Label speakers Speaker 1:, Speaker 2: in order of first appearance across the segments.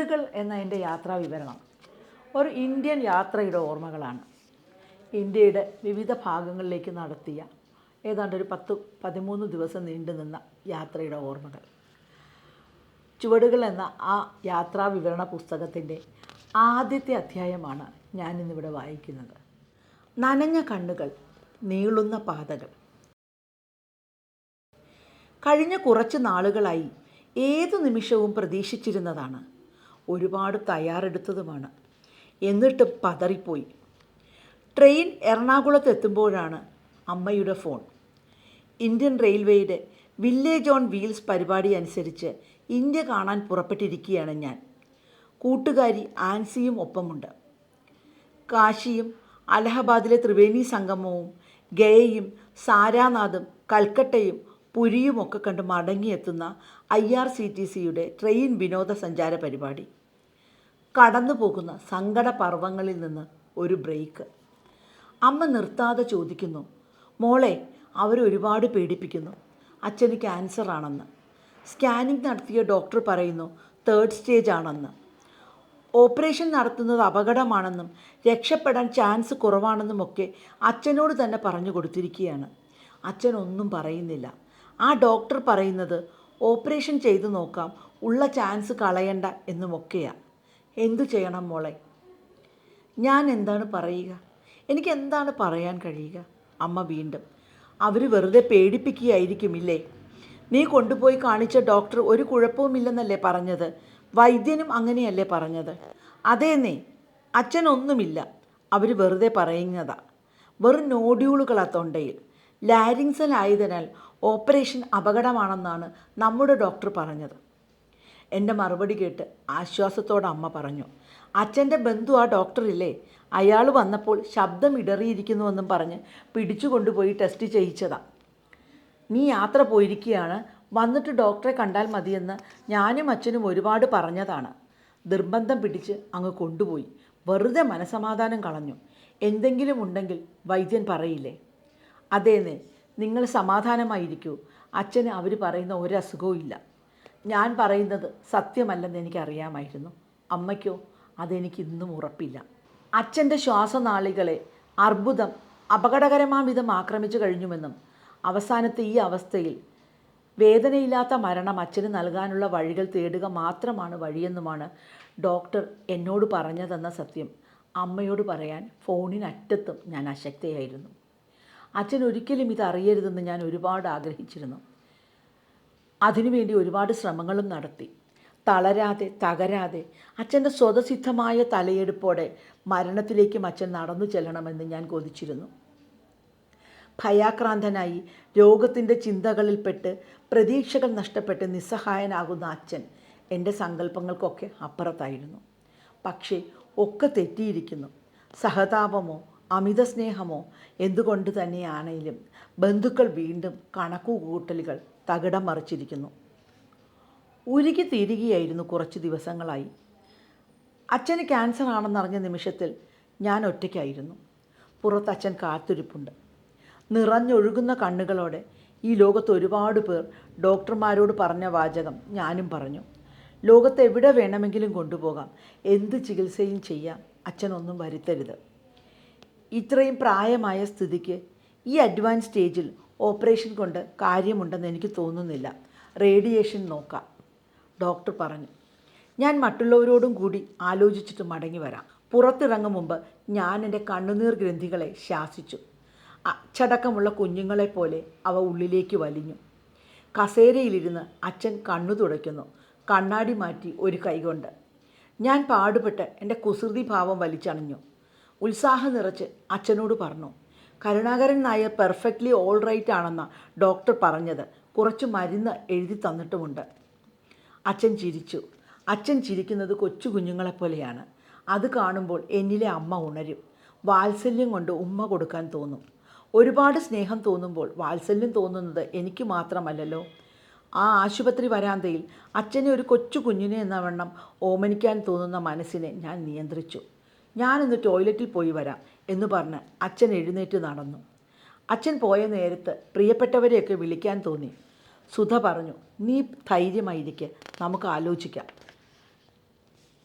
Speaker 1: ചുവടുകൾ എന്ന എന്റെ യാത്രാ വിവരണം ഒരു ഇന്ത്യൻ യാത്രയുടെ ഓർമ്മകളാണ്. ഇന്ത്യയുടെ വിവിധ ഭാഗങ്ങളിലേക്ക് നടത്തിയ ഏതാണ്ട് ഒരു പത്ത് പതിമൂന്ന് ദിവസം നീണ്ടു നിന്ന യാത്രയുടെ ഓർമ്മകൾ. ചുവടുകൾ എന്ന ആ യാത്രാ വിവരണ പുസ്തകത്തിന്റെ ആദ്യത്തെ അധ്യായമാണ് ഞാനിന്നിവിടെ വായിക്കുന്നത്. നനഞ്ഞ കണ്ണുകൾ നീളുന്ന പാതകൾ. കഴിഞ്ഞ കുറച്ച് നാളുകളായി ഏതു നിമിഷവും പ്രതീക്ഷിച്ചിരുന്നതാണ് ഒരുപാട് തയ്യാറെടുത്തതുമാണ്. എന്നിട്ട് പതറിപ്പോയി. ട്രെയിൻ എറണാകുളത്ത് എത്തുമ്പോഴാണ് അമ്മയുടെ ഫോൺ. ഇന്ത്യൻ റെയിൽവേയുടെ വില്ലേജ് ഓൺ വീൽസ് പരിപാടി അനുസരിച്ച് ഇന്ത്യ കാണാൻ പുറപ്പെട്ടിരിക്കുകയാണ് ഞാൻ. കൂട്ടുകാരി ആൻസിയും ഒപ്പമുണ്ട്. കാശിയും അലഹബാദിലെ ത്രിവേണി സംഗമവും ഗയയും സാരാനാഥും കൽക്കട്ടയും പുരിയുമൊക്കെ കണ്ട് മടങ്ങിയെത്തുന്ന ഐ ആർ സി ടി സിയുടെ ട്രെയിൻ വിനോദസഞ്ചാര പരിപാടി. കടന്നു പോകുന്ന സങ്കട പർവങ്ങളിൽ നിന്ന് ഒരു ബ്രേക്ക്. അമ്മ നിർത്താതെ ചോദിക്കുന്നു മോളെ അവരൊരുപാട് പേടിപ്പിക്കുന്നു. അച്ഛന് ക്യാൻസർ ആണെന്ന്. സ്കാനിങ് നടത്തിയ ഡോക്ടർ പറയുന്നു തേർഡ് സ്റ്റേജ് ആണെന്ന്. ഓപ്പറേഷൻ നടത്തുന്നത് അപകടമാണെന്നും രക്ഷപ്പെടാൻ ചാൻസ് കുറവാണെന്നുമൊക്കെ അച്ഛനോട് തന്നെ പറഞ്ഞു കൊടുത്തിരിക്കുകയാണ്. അച്ഛൻ ഒന്നും പറയുന്നില്ല. ആ ഡോക്ടർ പറയുന്നത് ഓപ്പറേഷൻ ചെയ്തു നോക്കാം ഉള്ള ചാൻസ് കളയണ്ട എന്നുമൊക്കെയാണ് എന്തു ചെയ്യണം മോളെ? ഞാൻ എന്താണ് പറയുക? എനിക്ക് എന്താണ് പറയാൻ കഴിയുക? അമ്മ വീണ്ടും അവർ വെറുതെ പേടിപ്പിക്കുകയായിരിക്കുമില്ലേ? നീ കൊണ്ടുപോയി കാണിച്ച ഡോക്ടർ ഒരു കുഴപ്പവുമില്ലെന്നല്ലേ പറഞ്ഞത്? വൈദ്യനും അങ്ങനെയല്ലേ പറഞ്ഞത്? അതേന്നേ അച്ഛനൊന്നുമില്ല. അവർ വെറുതെ പറയുന്നതാ. വെറും നോഡ്യൂളുകളാ തൊണ്ടയിൽ. ലാരിങ്സൽ ആയതിനാൽ ഓപ്പറേഷൻ അപകടമാണെന്നാണ് നമ്മുടെ ഡോക്ടർ പറഞ്ഞത്. എന്റെ മറുപടി കേട്ട് ആശ്വാസത്തോടെ അമ്മ പറഞ്ഞു അച്ഛന്റെ ബന്ധു ആ ഡോക്ടറില്ലേ അയാൾ വന്നപ്പോൾ ശബ്ദം ഇടറിയിരിക്കുന്നുവെന്നും പറഞ്ഞ് പിടിച്ചു കൊണ്ടുപോയി ടെസ്റ്റ് ചെയ്യിച്ചതാ. നീ യാത്ര പോയിരിക്കുകയാണ് വന്നിട്ട് ഡോക്ടറെ കണ്ടാൽ മതിയെന്ന് ഞാനും അച്ഛനും ഒരുപാട് പറഞ്ഞതാണ്. നിർബന്ധം പിടിച്ച് അങ്ങ് കൊണ്ടുപോയി. വെറുതെ മനസമാധാനം കളഞ്ഞു. എന്തെങ്കിലും ഉണ്ടെങ്കിൽ വൈദ്യൻ പറയില്ലേ? അതേന്ന് നിങ്ങൾ സമാധാനമായിരിക്കൂ. അച്ഛന് അവർ പറയുന്ന ഒരു ഇല്ല. ഞാൻ പറയുന്നത് സത്യമല്ലെന്ന് എനിക്കറിയാമായിരുന്നു. അമ്മയ്ക്കോ അതെനിക്ക് ഇന്നും ഉറപ്പില്ല. അച്ഛന്റെ ശ്വാസനാളികളെ അർബുദം അപകടകരമാം വിധം ആക്രമിച്ചു കഴിഞ്ഞുവെന്നും അവസാനത്തെ ഈ അവസ്ഥയിൽ വേദനയില്ലാത്ത മരണം അച്ഛന് നൽകാനുള്ള വഴികൾ തേടുക മാത്രമാണ് വഴിയെന്നുമാണ് ഡോക്ടർ എന്നോട് പറഞ്ഞതെന്ന സത്യം. അമ്മയോട് പറയാൻ ഫോണിനറ്റത്തും ഞാൻ അശക്തയായിരുന്നു. അച്ഛൻ ഒരിക്കലും ഇത് അറിയരുതെന്ന് ഞാൻ ഒരുപാട് ആഗ്രഹിച്ചിരുന്നു. അതിനുവേണ്ടി ഒരുപാട് ശ്രമങ്ങളും നടത്തി. തളരാതെ തകരാതെ അച്ഛന്റെ സ്വതസിദ്ധമായ തലയെടുപ്പോടെ മരണത്തിലേക്കും അച്ഛൻ നടന്നു ചെല്ലണമെന്ന് ഞാൻ കൊതിച്ചിരുന്നു. ഭയാക്രാന്തനായി രോഗത്തിന്റെ ചിന്തകളിൽപ്പെട്ട് പ്രതീക്ഷകൾ നഷ്ടപ്പെട്ട് നിസ്സഹായനാകുന്ന അച്ഛൻ എന്റെ സങ്കല്പങ്ങൾക്കൊക്കെ അപ്പുറത്തായിരുന്നു. പക്ഷേ ഒക്കെ തെറ്റിയിരിക്കുന്നു. സഹതാപമോ അമിത സ്നേഹമോ എന്തുകൊണ്ട് തന്നെയാണെങ്കിലും ബന്ധുക്കൾ വീണ്ടും കണക്കുകൂട്ടലുകൾ തകിടം മറിച്ചിരിക്കുന്നു. ഉരുകി തീരുകയായിരുന്നു കുറച്ച് ദിവസങ്ങളായി. അച്ഛന് ക്യാൻസർ ആണെന്നറിഞ്ഞ നിമിഷത്തിൽ ഞാൻ ഒറ്റയ്ക്കായിരുന്നു. പുറത്ത് അച്ഛൻ കാത്തിരിപ്പുണ്ട്. നിറഞ്ഞൊഴുകുന്ന കണ്ണുകളോടെ ഈ ലോകത്ത് ഒരുപാട് പേർ ഡോക്ടർമാരോട് പറഞ്ഞ വാചകം ഞാനും പറഞ്ഞു. ലോകത്ത് എവിടെ വേണമെങ്കിലും കൊണ്ടുപോകാം. എന്ത് ചികിത്സയും ചെയ്യാം. അച്ഛനൊന്നും വരുത്തരുത്. ഇത്രയും പ്രായമായ സ്ഥിതിക്ക് ഈ അഡ്വാൻസ് സ്റ്റേജിൽ ഓപ്പറേഷൻ കൊണ്ട് കാര്യമുണ്ടെന്ന് എനിക്ക് തോന്നുന്നില്ല. റേഡിയേഷൻ നോക്കാം. ഡോക്ടർ പറഞ്ഞു. ഞാൻ മറ്റുള്ളവരോടും കൂടി ആലോചിച്ചിട്ട് മടങ്ങി വരാം. പുറത്തിറങ്ങും മുമ്പ് ഞാൻ എന്റെ കണ്ണുനീർ ഗ്രന്ഥികളെ ശാസിച്ചു. അച്ചടക്കമുള്ള കുഞ്ഞുങ്ങളെപ്പോലെ അവ ഉള്ളിലേക്ക് വലിഞ്ഞു. കസേരയിലിരുന്ന് അച്ഛൻ കണ്ണു തുടയ്ക്കുന്നു. കണ്ണാടി മാറ്റി ഒരു കൈകൊണ്ട്. ഞാൻ പാടുപെട്ട് എന്റെ കുസൃതി ഭാവം വലിച്ചണഞ്ഞു. ഉത്സാഹം നിറച്ച് അച്ഛനോട് പറഞ്ഞു. Karunakaran Nair perfectly all right ആണെന്ന ഡോക്ടർ പറഞ്ഞത്. കുറച്ച് മരുന്ന് എഴുതി തന്നിട്ടുമുണ്ട്. അച്ഛൻ ചിരിച്ചു. അച്ഛൻ ചിരിക്കുന്നത് കൊച്ചു കുഞ്ഞുങ്ങളെപ്പോലെയാണ് അത് കാണുമ്പോൾ എന്നിലെ അമ്മ ഉണരും. വാത്സല്യം കൊണ്ട് ഉമ്മ കൊടുക്കാൻ തോന്നും. ഒരുപാട് സ്നേഹം തോന്നുമ്പോൾ വാത്സല്യം തോന്നുന്നത് എനിക്ക് മാത്രമല്ലല്ലോ. ആ ആശുപത്രി വരാന്തയിൽ അച്ഛനെ ഒരു കൊച്ചു കുഞ്ഞിനെ എന്ന വണ്ണം ഓമനിക്കാൻ തോന്നുന്ന മനസ്സിനെ ഞാൻ നിയന്ത്രിച്ചു. ഞാനിന്ന് ടോയ്ലറ്റിൽ പോയി വരാം എന്ന് പറഞ്ഞ് അച്ഛൻ എഴുന്നേറ്റ് നടന്നു. അച്ഛൻ പോയ നേരത്ത് പ്രിയപ്പെട്ടവരെയൊക്കെ വിളിക്കാൻ തോന്നി. സുധ പറഞ്ഞു നീ ധൈര്യമായിരിക്കെ നമുക്ക് ആലോചിക്കാം.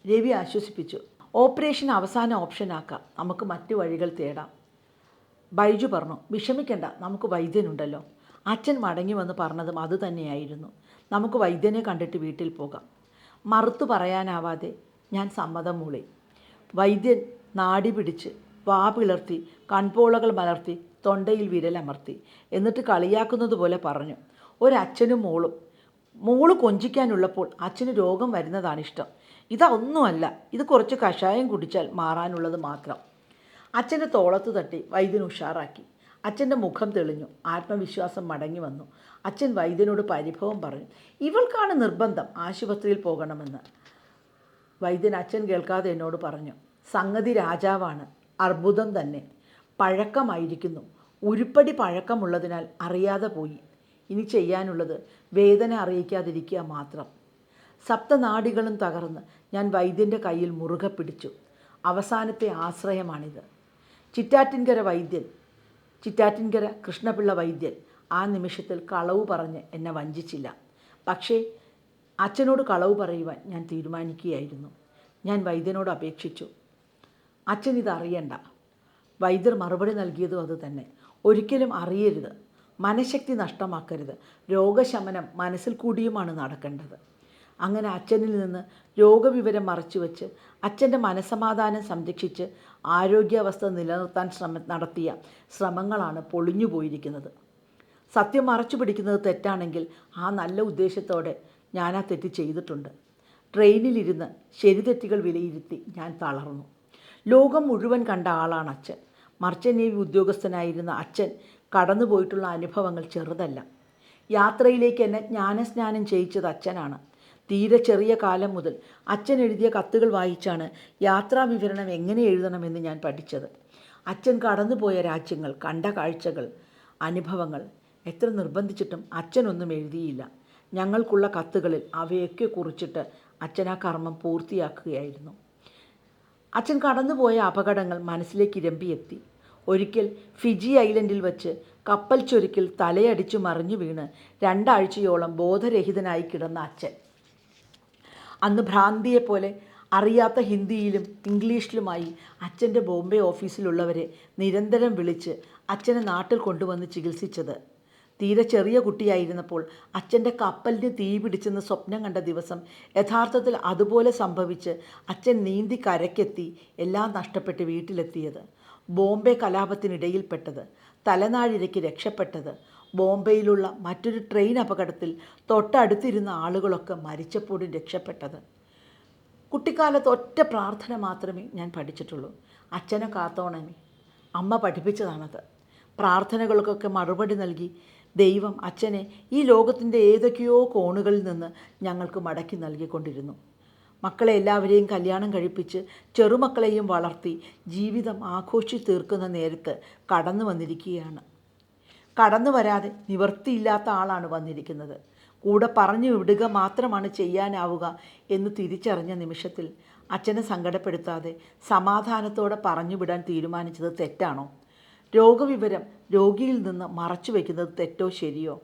Speaker 1: രവി ആശ്വസിപ്പിച്ചു ഓപ്പറേഷൻ അവസാന ഓപ്ഷനാക്കാം നമുക്ക് മറ്റു വഴികൾ തേടാം. ബൈജു പറഞ്ഞു വിഷമിക്കണ്ട നമുക്ക് വൈദ്യനുണ്ടല്ലോ. അച്ഛൻ മടങ്ങി വന്ന് പറഞ്ഞതും അതുതന്നെയായിരുന്നു നമുക്ക് വൈദ്യനെ കണ്ടിട്ട് വീട്ടിൽ പോകാം. മറുത്തു പറയാനാവാതെ ഞാൻ സമ്മതം മൂളി. വൈദ്യൻ നാടി പിടിച്ച് വാ പിളർത്തി കൺപോളകൾ മലർത്തി തൊണ്ടയിൽ വിരലമർത്തി എന്നിട്ട് കളിയാക്കുന്നത് പോലെ പറഞ്ഞു ഒരച്ഛനും മോളും. മോൾ കൊഞ്ചിക്കാനുള്ളപ്പോൾ അച്ഛന് രോഗം വരുന്നതാണ് ഇഷ്ടം. ഇതൊന്നുമല്ല ഇത് കുറച്ച് കഷായം കുടിച്ചാൽ മാറാനുള്ളത് മാത്രം. അച്ഛന്റെ തോളത്ത് തട്ടി വൈദ്യൻ ഉഷാറാക്കി. അച്ഛന്റെ മുഖം തെളിഞ്ഞു ആത്മവിശ്വാസം മടങ്ങി വന്നു. അച്ഛൻ വൈദ്യനോട് പരിഭവം പറഞ്ഞു ഇവൾക്കാണ് നിർബന്ധം ആശുപത്രിയിൽ പോകണമെന്ന്. വൈദ്യൻ അച്ഛൻ കേൾക്കാതെ എന്നോട് പറഞ്ഞു സംഗതി രാജാവാണ് അർബുദം തന്നെ. പഴക്കമായിരിക്കുന്നു. ഉരുപ്പടി പഴക്കമുള്ളതിനാൽ അറിയാതെ പോയി. ഇനി ചെയ്യാനുള്ളത് വേദന അറിയിക്കാതിരിക്കുക മാത്രം. സപ്തനാടികളും തകർന്ന് ഞാൻ വൈദ്യന്റെ കയ്യിൽ മുറുകെ പിടിച്ചു. അവസാനത്തെ ആശ്രയമാണിത്. ചിറ്റാറ്റിൻകര വൈദ്യൻ ചിറ്റാറ്റിൻകര കൃഷ്ണപിള്ള വൈദ്യൻ ആ നിമിഷത്തിൽ കളവ് പറഞ്ഞ് എന്നെ വഞ്ചിച്ചില്ല. പക്ഷേ അച്ഛനോട് കളവ് പറയുവാൻ ഞാൻ തീരുമാനിക്കുകയായിരുന്നു. ഞാൻ വൈദ്യനോട് അപേക്ഷിച്ചു. അച്ഛൻ ഇത് അറിയണ്ട വൈദ്യർ മറുപടി നൽകിയതും അത് തന്നെ. ഒരിക്കലും അറിയരുത്. മനഃശക്തി നഷ്ടമാക്കരുത്. രോഗശമനം മനസ്സിൽ കൂടിയുമാണ് നടക്കേണ്ടത്. അങ്ങനെ അച്ഛനിൽ നിന്ന് രോഗവിവരം മറച്ചു മറച്ചുവെച്ച് അച്ഛന്റെ മനസമാധാനം സംരക്ഷിച്ച് ആരോഗ്യാവസ്ഥ നിലനിർത്താൻ ശ്രമ നടത്തിയ ശ്രമങ്ങളാണ് പൊളിഞ്ഞു പോയിരിക്കുന്നത് സത്യം മറച്ചു പിടിക്കുന്നത് തെറ്റാണെങ്കിൽ ആ നല്ല ഉദ്ദേശത്തോടെ ഞാൻ ആ തെറ്റ് ചെയ്തിട്ടുണ്ട്. ട്രെയിനിലിരുന്ന് ശരിതെറ്റുകൾ വിലയിരുത്തി ഞാൻ തളർന്നു. ലോകം മുഴുവൻ കണ്ട ആളാണ് അച്ഛൻ. മർച്ചൻ നേവി ഉദ്യോഗസ്ഥനായിരുന്ന അച്ഛൻ കടന്നുപോയിട്ടുള്ള അനുഭവങ്ങൾ ചെറുതല്ല. യാത്രയിലേക്ക് എന്നെ ജ്ഞാനസ്നാനം ചെയ്യിച്ചത് അച്ഛനാണ്. തീരെ ചെറിയ കാലം മുതൽ അച്ഛൻ എഴുതിയ കത്തുകൾ വായിച്ചാണ് യാത്രാ വിവരണം എങ്ങനെ എഴുതണമെന്ന് ഞാൻ പഠിച്ചത്. അച്ഛൻ കടന്നുപോയ രാജ്യങ്ങൾ കണ്ട കാഴ്ചകൾ അനുഭവങ്ങൾ എത്ര നിർബന്ധിച്ചിട്ടും അച്ഛനൊന്നും എഴുതിയില്ല. ഞങ്ങൾക്കുള്ള കത്തുകളിൽ അവയൊക്കെ കുറിച്ചിട്ട് അച്ഛൻ ആ കർമ്മം പൂർത്തിയാക്കുകയായിരുന്നു. അച്ഛൻ കടന്നുപോയ അപകടങ്ങൾ മനസ്സിലേക്ക് ഇരമ്പിയെത്തി. ഒരിക്കൽ ഫിജി ഐലൻഡിൽ വച്ച് കപ്പൽ ചൊരുക്കിൽ തലയടിച്ചു മറിഞ്ഞു വീണ് രണ്ടാഴ്ചയോളം ബോധരഹിതനായി കിടന്ന അച്ഛൻ. അന്ന് ഭ്രാന്തിയെപ്പോലെ അറിയാത്ത ഹിന്ദിയിലും ഇംഗ്ലീഷിലുമായി അച്ഛന്റെ ബോംബെ ഓഫീസിലുള്ളവരെ നിരന്തരം വിളിച്ച് അച്ഛനെ നാട്ടിൽ കൊണ്ടുവന്ന് ചികിത്സിച്ചത്. തീരെ ചെറിയ കുട്ടിയായിരുന്നപ്പോൾ അച്ഛന്റെ കപ്പലിന് തീ പിടിച്ചെന്ന് സ്വപ്നം കണ്ട ദിവസം യഥാർത്ഥത്തിൽ അതുപോലെ സംഭവിച്ച് അച്ഛൻ നീന്തി കരയ്ക്കെത്തി എല്ലാം നഷ്ടപ്പെട്ട് വീട്ടിലെത്തിയത്. ബോംബെ കലാപത്തിനിടയിൽപ്പെട്ടത് തലനാഴിരയ്ക്ക് രക്ഷപ്പെട്ടത് ബോംബെയിലുള്ള മറ്റൊരു ട്രെയിൻ അപകടത്തിൽ തൊട്ടടുത്തിരുന്ന ആളുകളൊക്കെ മരിച്ചപ്പോഴും രക്ഷപ്പെട്ടത്. കുട്ടിക്കാലത്ത് ഒറ്റ പ്രാർത്ഥന മാത്രമേ ഞാൻ പഠിച്ചിട്ടുള്ളൂ. അച്ഛനെ കാത്തോണമേ. അമ്മ പഠിപ്പിച്ചതാണത്. പ്രാർത്ഥനകൾക്കൊക്കെ മറുപടി നൽകി ദൈവം അച്ഛനെ ഈ ലോകത്തിന്റെ ഏതൊക്കെയോ കോണുകളിൽ നിന്ന് ഞങ്ങൾക്ക് മടക്കി നൽകിക്കൊണ്ടിരുന്നു. മക്കളെ എല്ലാവരെയും കല്യാണം കഴിപ്പിച്ച് ചെറുമക്കളെയും വളർത്തി ജീവിതം ആഘോഷി തീർക്കുന്ന നേരത്ത് കടന്നു വന്നിരിക്കുകയാണ്. കടന്നു വരാതെ നിവർത്തിയില്ലാത്ത ആളാണ് വന്നിരിക്കുന്നത്. കൂടെ പറഞ്ഞു വിടുക മാത്രമാണ് ചെയ്യാനാവുക എന്ന് തിരിച്ചറിഞ്ഞ നിമിഷത്തിൽ അച്ഛനെ സങ്കടപ്പെടുത്താതെ സമാധാനത്തോടെ പറഞ്ഞു വിടാൻ തീരുമാനിച്ചത് തെറ്റാണോ? രോഗവിവരം രോഗിയിൽ നിന്ന് മറച്ചു വയ്ക്കുന്നത് തെറ്റോ ശരിയോ?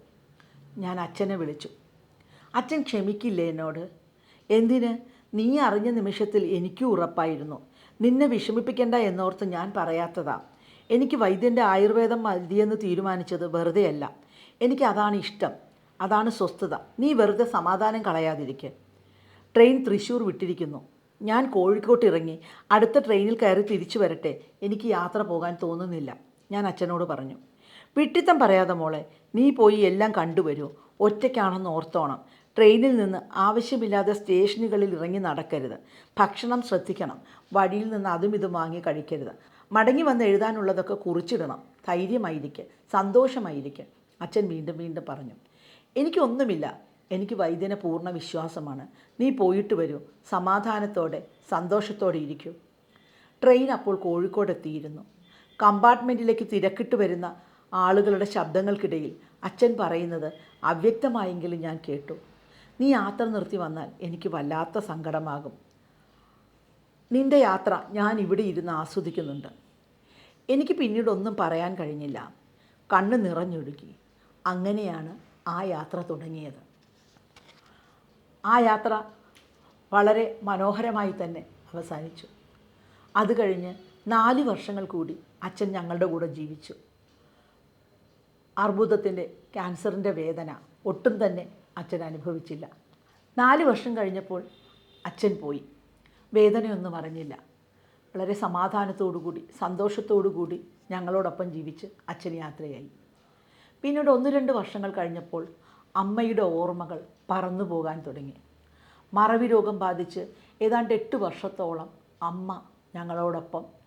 Speaker 1: ഞാൻ അച്ഛനെ വിളിച്ചു. അച്ഛൻ ക്ഷമിക്കില്ലേ എന്നോട്? എന്തിന്? നീ അറിഞ്ഞ നിമിഷത്തിൽ എനിക്കും ഉറപ്പായിരുന്നു. നിന്നെ വിഷമിപ്പിക്കേണ്ട എന്നോർത്ത് ഞാൻ പറയാത്തതാ. എനിക്ക് വൈദ്യന്റെ ആയുർവേദം മതിയെന്ന് തീരുമാനിച്ചത് വെറുതെയല്ല. എനിക്ക് അതാണ് ഇഷ്ടം. അതാണ് സ്വസ്ഥത. നീ വെറുതെ സമാധാനം കളയാതിരിക്കെ. ട്രെയിൻ തൃശ്ശൂർ വിട്ടിരിക്കുന്നു. ഞാൻ കോഴിക്കോട്ട് ഇറങ്ങി അടുത്ത ട്രെയിനിൽ കയറി തിരിച്ചു വരട്ടെ. എനിക്ക് യാത്ര പോകാൻ തോന്നുന്നില്ല. ഞാൻ അച്ഛനോട് പറഞ്ഞു വിട്ടിത്തം പറയാതെ മോളെ നീ പോയി എല്ലാം കണ്ടുവരൂ. ഒറ്റയ്ക്കാണെന്ന് ഓർത്തോണം. ട്രെയിനിൽ നിന്ന് ആവശ്യമില്ലാതെ സ്റ്റേഷനുകളിൽ ഇറങ്ങി നടക്കരുത്. ഭക്ഷണം ശ്രദ്ധിക്കണം. വഴിയിൽ നിന്ന് അതും ഇതും വാങ്ങി കഴിക്കരുത്. മടങ്ങി വന്ന് എഴുതാനുള്ളതൊക്കെ കുറിച്ചിടണം. ധൈര്യമായിരിക്കെ. സന്തോഷമായിരിക്കെ. അച്ഛൻ വീണ്ടും വീണ്ടും പറഞ്ഞു എനിക്കൊന്നുമില്ല എനിക്ക് വൈദ്യനെ പൂർണ വിശ്വാസമാണ്. നീ പോയിട്ട് വരൂ. സമാധാനത്തോടെ സന്തോഷത്തോടെ ഇരിക്കൂ. ട്രെയിൻ അപ്പോൾ കോഴിക്കോട് എത്തിയിരുന്നു കമ്പാർട്ട്മെന്റിലേക്ക് തിരക്കിട്ട് വരുന്ന ആളുകളുടെ ശബ്ദങ്ങൾക്കിടയിൽ അച്ഛൻ പറയുന്നത് അവ്യക്തമായെങ്കിലും ഞാൻ കേട്ടു. നീ യാത്ര നിർത്തി വന്നാൽ എനിക്ക് വല്ലാത്ത സങ്കടമാകും. നിന്റെ യാത്ര ഞാൻ ഇവിടെ ഇരുന്ന് ആസ്വദിക്കുന്നുണ്ട്. എനിക്ക് പിന്നീടൊന്നും പറയാൻ കഴിഞ്ഞില്ല. കണ്ണ് നിറഞ്ഞൊഴുകി. അങ്ങനെയാണ് ആ യാത്ര തുടങ്ങിയത്. ആ യാത്ര വളരെ മനോഹരമായി തന്നെ അവസാനിച്ചു. അത് കഴിഞ്ഞ് നാല് വർഷങ്ങൾ കൂടി അച്ഛൻ ഞങ്ങളുടെ കൂടെ ജീവിച്ചു. അർബുദത്തിന്റെ ക്യാൻസറിന്റെ വേദന ഒട്ടും തന്നെ അച്ഛൻ അനുഭവിച്ചില്ല. നാല് വർഷം കഴിഞ്ഞപ്പോൾ അച്ഛൻ പോയി. വേദനയൊന്നും അറിഞ്ഞില്ല. വളരെ സമാധാനത്തോടുകൂടി സന്തോഷത്തോടുകൂടി ഞങ്ങളോടൊപ്പം ജീവിച്ച് അച്ഛൻ യാത്രയായി. പിന്നീട് ഒന്ന് രണ്ട് വർഷങ്ങൾ കഴിഞ്ഞപ്പോൾ അമ്മയുടെ ഓർമ്മകൾ പറന്നു പോകാൻ തുടങ്ങി. മറവി രോഗം ബാധിച്ച് ഏതാണ്ട് എട്ട് വർഷത്തോളം അമ്മ ഞങ്ങളോടൊപ്പം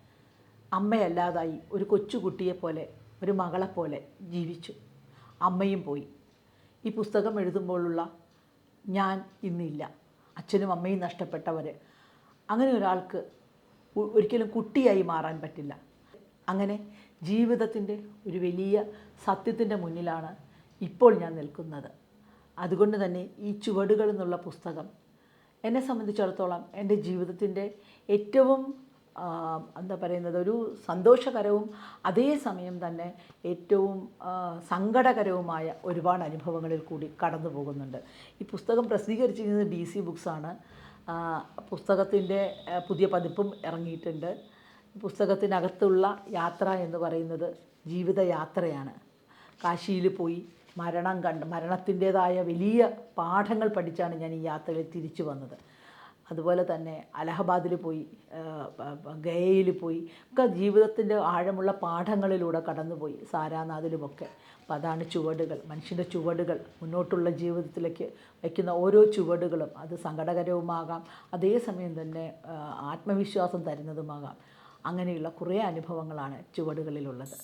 Speaker 1: അമ്മയല്ലാതായി ഒരു കൊച്ചുകുട്ടിയെപ്പോലെ ഒരു മകളെപ്പോലെ ജീവിച്ചു. അമ്മയും പോയി. ഈ പുസ്തകം എഴുതുമ്പോഴുള്ള ഞാൻ ഇന്നില്ല. അച്ഛനും അമ്മയും നഷ്ടപ്പെട്ടവർ അങ്ങനെ ഒരാൾക്ക് ഒരിക്കലും കുട്ടിയായി മാറാൻ പറ്റില്ല. അങ്ങനെ ജീവിതത്തിന്റെ ഒരു വലിയ സത്യത്തിന്റെ മുന്നിലാണ് ഇപ്പോൾ ഞാൻ നിൽക്കുന്നത്. അതുകൊണ്ട് തന്നെ ഈ ചുവടുകൾ എന്നുള്ള പുസ്തകം എന്നെ സംബന്ധിച്ചിടത്തോളം എന്റെ ജീവിതത്തിന്റെ ഏറ്റവും എന്താ പറയുന്നത് ഒരു സന്തോഷകരവും അതേസമയം തന്നെ ഏറ്റവും സങ്കടകരവുമായ ഒരുപാട് അനുഭവങ്ങളിൽ കൂടി കടന്നു പോകുന്നുണ്ട്. ഈ പുസ്തകം പ്രസിദ്ധീകരിച്ചിരിക്കുന്നത് ഡി സി ബുക്സാണ് പുസ്തകത്തിന്റെ പുതിയ പതിപ്പും ഇറങ്ങിയിട്ടുണ്ട്. പുസ്തകത്തിനകത്തുള്ള യാത്ര എന്ന് പറയുന്നത് ജീവിതയാത്രയാണ്. കാശിയിൽ പോയി മരണം കണ്ട് മരണത്തിന്റേതായ വലിയ പാഠങ്ങൾ പഠിച്ചാണ് ഞാൻ ഈ യാത്രയിൽ തിരിച്ചു വന്നത്. അതുപോലെ തന്നെ അലഹബാദിൽ പോയി ഗയയിൽ പോയി ഒക്കെ ജീവിതത്തിന്റെ ആഴമുള്ള പാഠങ്ങളിലൂടെ കടന്നുപോയി സാരാനാഥിലുമൊക്കെ. അപ്പോൾ അതാണ് ചുവടുകൾ മനുഷ്യന്റെ ചുവടുകൾ മുന്നോട്ടുള്ള ജീവിതത്തിലേക്ക് വയ്ക്കുന്ന ഓരോ ചുവടുകളും. അത് സങ്കടകരവുമാകാം അതേസമയം തന്നെ ആത്മവിശ്വാസം തരുന്നതുമാകാം. അങ്ങനെയുള്ള കുറേ അനുഭവങ്ങളാണ് ചുവടുകളിലുള്ളത്.